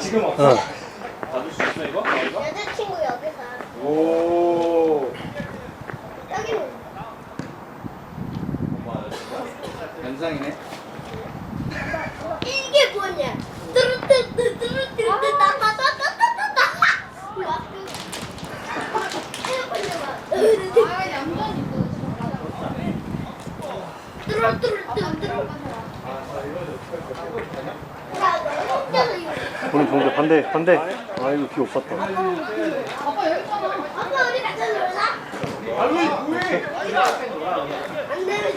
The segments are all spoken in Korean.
지금 없어? 받을 수 있어 이거? 아, 이거? 여자친구 여기서 오. 여기는 연상이네. 이게 뭐냐? 뚜루뚜뚜 뚜루뚜뚜 따따따따따따따 아, 얌전히 뚜루뚜루뚜 뚜 우리 동대 반대 반대. 아이고 귀 오빠다. 아빠 여기 있잖아 아빠 우리 같이 놀자 아니 뭐해 안 되면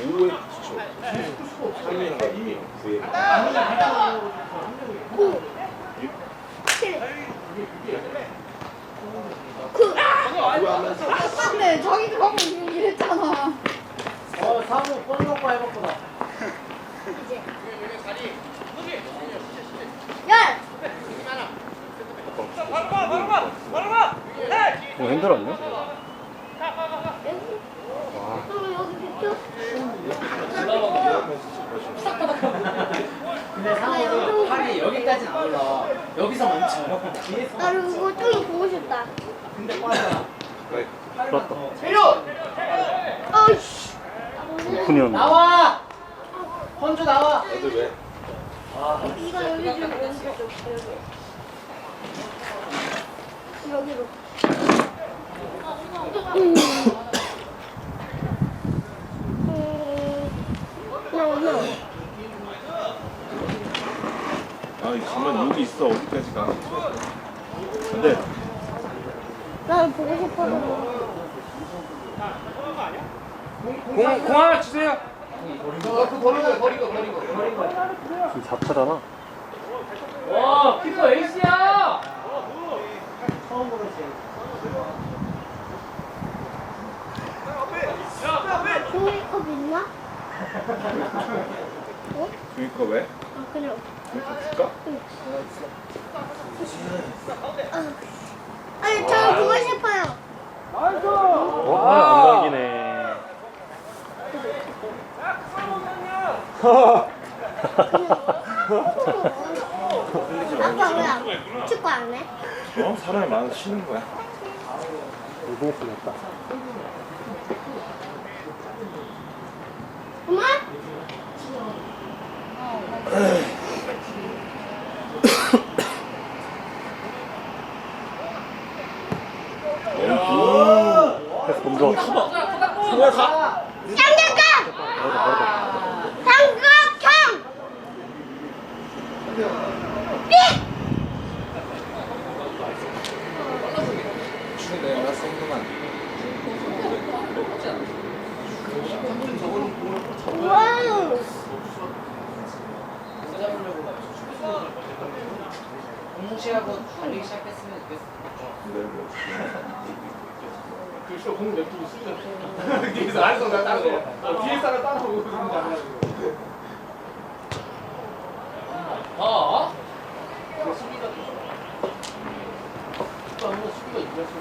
5의 9초. 3이랑 2의 9의 9, 7, 9. 아깝네. 자기도 방금 지금 이랬잖아. 어, 사무 뻔놓고 해봤구나. 열! 어, 힘들었네. 여기서 멈춰. 뒤에서. 나 이거 좀 보고 싶다. 근데 빠져. 풀었다 세료! 어이씨. 군이었네 나와! 헌주 나와! 애들 왜? 이거 여기 좀 여기. 여기로. 음. 음. 아, 가면 여기 있어. 어디까지 가? 근데 난 보고 싶어서. 공, 공 하나 주세요. 그 버리고, 버리고, 버리고, 버리고. 지금 4차잖아 와, 키퍼 에이스야! 종이컵 있나? 주니까 왜? 아 그냥. 주니까 줄까? 아니 저 보고 싶어요. 어? 아안 감기네 아빠 왜안 축구 안 해? 어? 사람이 많아서 쉬는 거야. 엄마? 패스 너무 좋아 삼각형! 삼각형! 삑! 주네, 나 생각만. 와우! 공무시하고 달리기 시작했으면 좋겠어. 글쎄 공 냅두고 쓰자. 뒤에서 안에서 나 따고 어, 뒤에 사람 따라오고 그러는 줄 알아가지고. 어? 그 수비가 또 수비가 이겼어.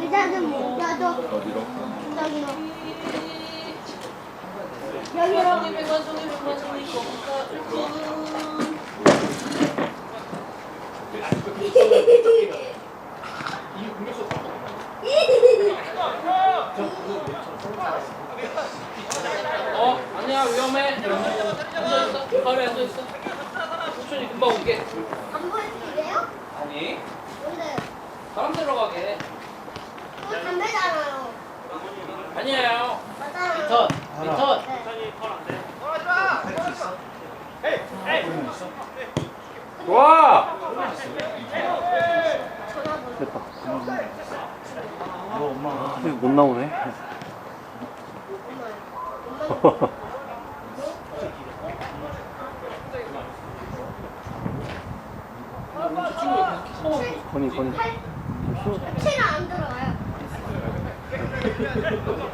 의자는 못 가져. 어디로? 어? 아니야 위험해 앉아 있어 바로 앉아 있어 천천히 금방 올게 안 보여주세요? 아니 근데 사람 들어가게 그거 담배잖아요. 아니에요 맞아요. 리턴! 리턴! 와! 됐다 이거 못 나오네 건이 건이 팔, 치가 안 들어가요.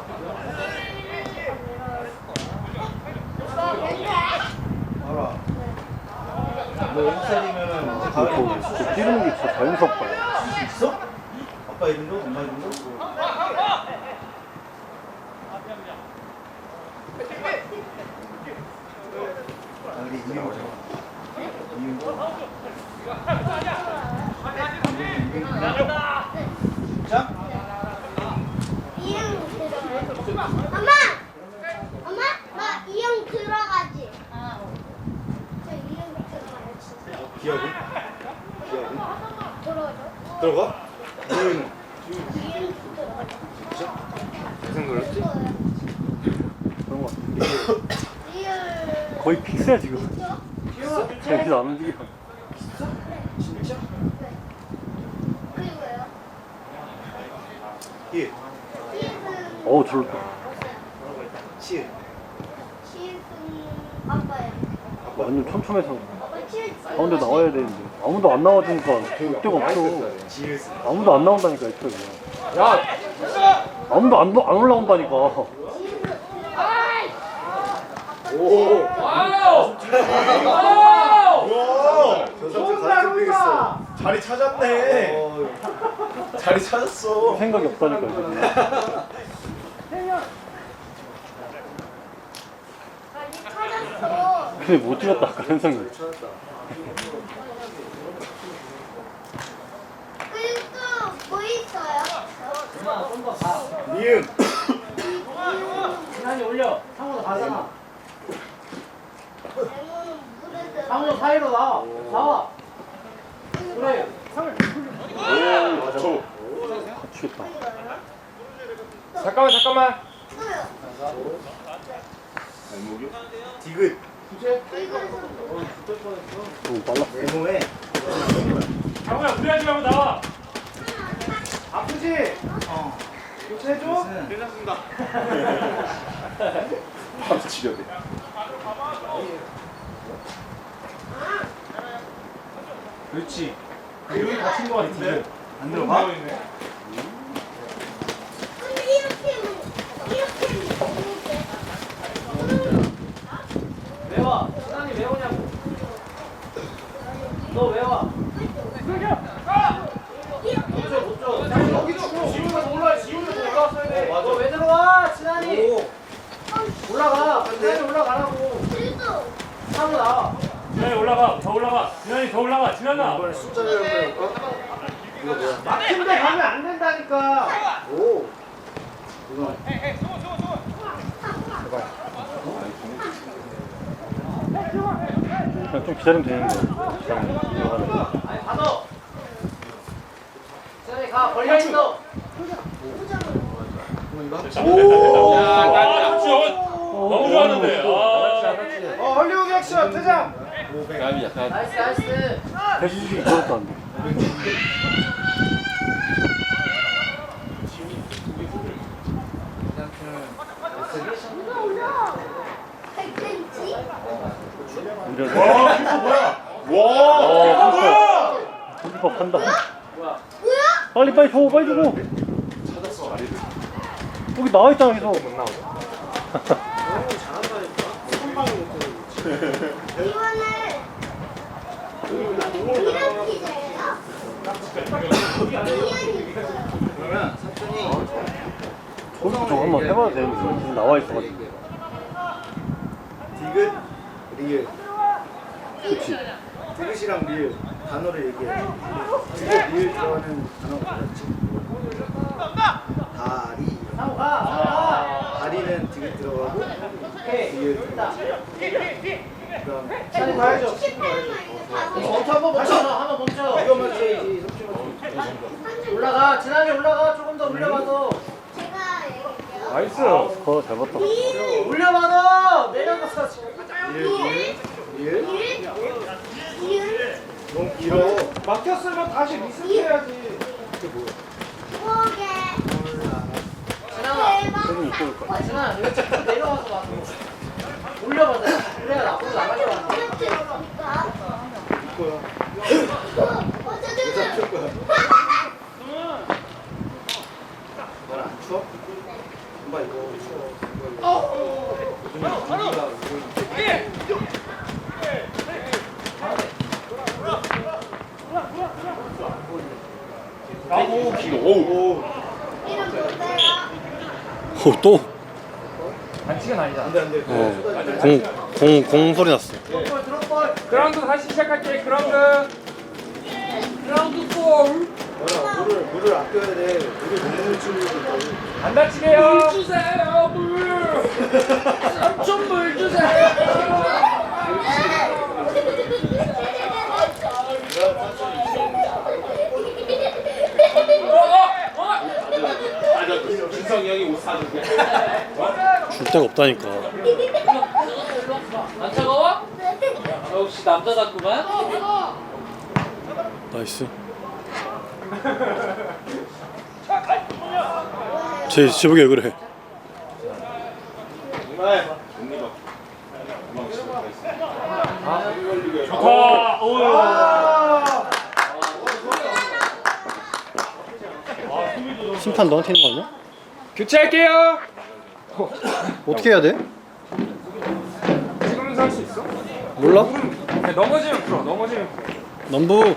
너 여섯 살이면은 이제 가을에 저, 저 찌르는 게 진짜 자연스럽다. 있어? 아빠 이름도 엄마 이름도? 아 진짜? 들어가요. 엄마! 엄마! 나 이형 들어가지? 저 이형 들어가요, 진짜. 기억이? 기억이? 들어가? 진짜? 무슨 걸렸지? 그런 거 같아. 이형 거의 픽스야, 지금. 있죠? 자기도 안 움직여. 진짜? 그리고요. 예. 시은 어우, 절로. 치. 시은 아빠예요. 완전 촘촘해서. 가운데 나와야 되는데. 아무도 안 나와주니까 목대가 없어. 지읒. 아무도 안 나온다니까, 애초에. 야! 아무도 안, 안 올라온다니까. 오. 와우! 와우! 와. 저 사람 가르쳐 드리겠어. 자리 찾았네. 자리 찾았어. 생각이 없다니까, 지금. 찾았어. 근데 못 찍었다, 아까 현성이. 있어요? 좀더 가. 니은. 지난이 올려. 상호도 가잖아. 상호 사이로 나와. 나와. 그래. 저. 잠깐만 잠깐만. 또요. 디귿. 너무 빨라. 네모에. 장우야 무리하지 말고 나와. 아프지? 어. 교체해줘? 바로 지려대. 그렇지. 여기 갇힌 거 같은데. 안 들어가? 근데 이렇게 이렇게 먹는데. 왜 와? 지난이 왜 오냐고. 너 왜 와? 못 줘, 못 줘. 여기 주고 지훈이가 올라, 지훈이가 올라왔어야 돼. 너 왜 들어와, 지난이? 올라가. 지난이 올라가라고. 그래도 상호 나와. 지난이 올라가 더 올라가 지난이 더 올라가 지난아 이번에 숫자를 한번 해볼까? 이거 뭐야? 막힌데 가면 안 된다니까. 오. 이거. 그냥 좀 기다리면 되는데. 기다리면 들어가는 거. 아니, 받아. 지난이 가, 걸려 있어. 야 난리 지원 너무 좋았는데 아. 어, 헐리우드 액션 퇴장. 감이 약간 나이스, 나이스. 패스지 이것도 안 돼. 백센치? 와 슈퍼 뭐야? 어, 슈퍼. 슈퍼 판다. 뭐야? 빨리 빨리 줘, 빨리 주고. 찾았어. 자리를. 여기 나와 있잖아, 계속. 이거는 이렇게 돼요? 그러면 사촌이 저기서 저거 한번 해봐도 되는데, 지금 나와 있어가지고. 디귿, 리을. 그치. 디귿이랑 리을 단어를 얘기해. 리을 들어가는 단어가 뭐였지? 다리. 다리는 디귿 들어가고. 리을. 그다음 지난이 가야죠. 18만 이거 다 멈춰, 한번 멈춰. 한번 멈춰. 이거 맞춰야지. 속지 맞춰. 올라가, 지난이 올라가. 조금 더 올려봐서. 나이스. 스코어 잘 봤다. 올려봐서. 내려가서. 너무 길어. 막혔으면 다시 리셋해야지. 부엌에 지난아. 대박 이쪽일 거야. 아, 지난아. 이거 자꾸 내려와서 봐. 올려봐. 그래야 앞으로 나갈 것 같아. 거야. 어쩌든 잡힐 거야. 넌안 추워? 오 길어 오우 이름 보세요. 어, 또? 반칙은 아니다. 어. 공, 공, 공 소리 났어. 그라운드 다시 시작할게. 그라운드. 그라운드 볼. 물을 물을 아껴야 돼. 물을 못 먹는 친구들도 있다고. 안 다치게요. 물 주세요. 물. 삼촌 물 주세요. 어, 어, 어. 맞아 준성이 형이 옷 사는데 줄 데가 없다니까. 안 차가워? 역시 남자답구만. 나이스. 제, 제복이 왜 그래? 좋다. 오. 심판 너한테 있는 거 아니야? 교체할게요. 어떻게 해야 돼? 지금서 할수 있어? 몰라? 네, 넘어지면 풀어. 넘어지면 풀어. 넘부.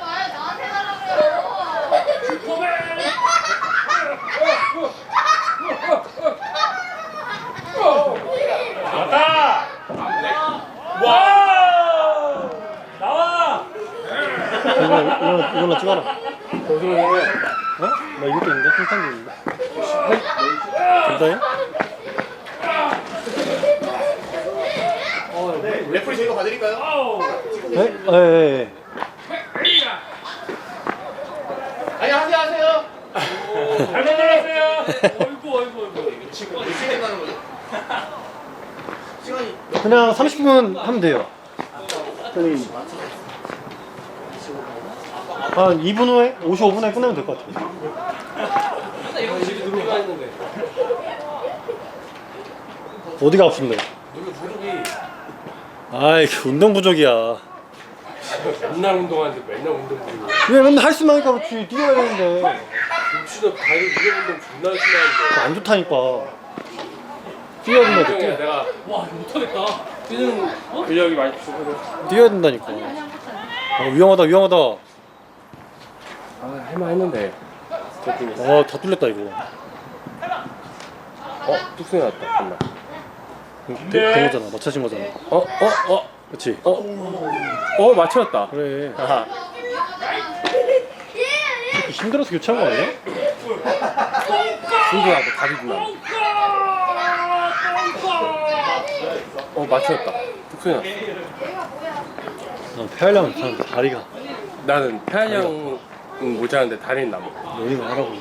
말 나한테 하라고요. 왔다. 와. 나와. 이거, 이거, 이걸로 찍어라. 어? 나 이것도 있는데? 심판도 있는데? 진짜요? 레프리 저희가 봐드릴까요? 네? 예, 예, 예. 안녕하세요 하세요. 잘 만들었어요. 어이구 어이구 어이구. 지금 몇 시간 가는 거죠? 시간이 그냥 30분 하면 돼요. 한 2분 후에, 55분에 끝내면 될 것 같아요. 어디가 아픈데? 아이, 그 운동 부족이야. 맨날 운동하는데 맨날 운동 부르고 왜 맨날 할 수만 하니까 그렇지. 뛰어야 되는데. 김치도 다리 무게 운동 존나 열심히 하는데 안 좋다니까. 뛰어야 된다니까. 내가 와 못하겠다. 뛰는 어? 근력이 많이 부족해서 뛰어야 된다니까. 어, 위험하다, 위험하다. 어, 아 할만 했는데 어, 다 뚫렸다, 이거. 어? 뚝소리 났다 정말 된, 된 거잖아. 맞춰진 거잖아. 어? 어? 어? 그치? 어? 어 맞췄다 그래. 아하 힘들어서 교체한 거 아니야? 승부하고 다리도 나. 어 맞췄다 뚝소리 났어 난 괜찮은데 다리가 나는 폐활 량은 모자란데 다리는 남아 너희가 하라고.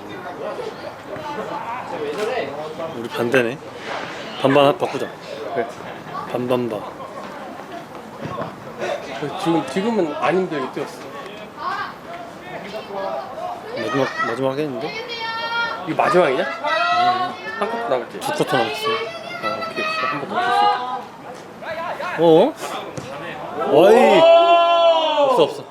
우리 반대네. 반반 합 바꾸자. 그래 반반바. 지금, 지금은 안 힘들게 뛰었어 마지막 마지막 하겠는데? 이거 마지막이냐? 한컷 남았지? 두 쿼터 남았어. 아 오케이 한번더 뛸수 어? 어이. 없어 없어.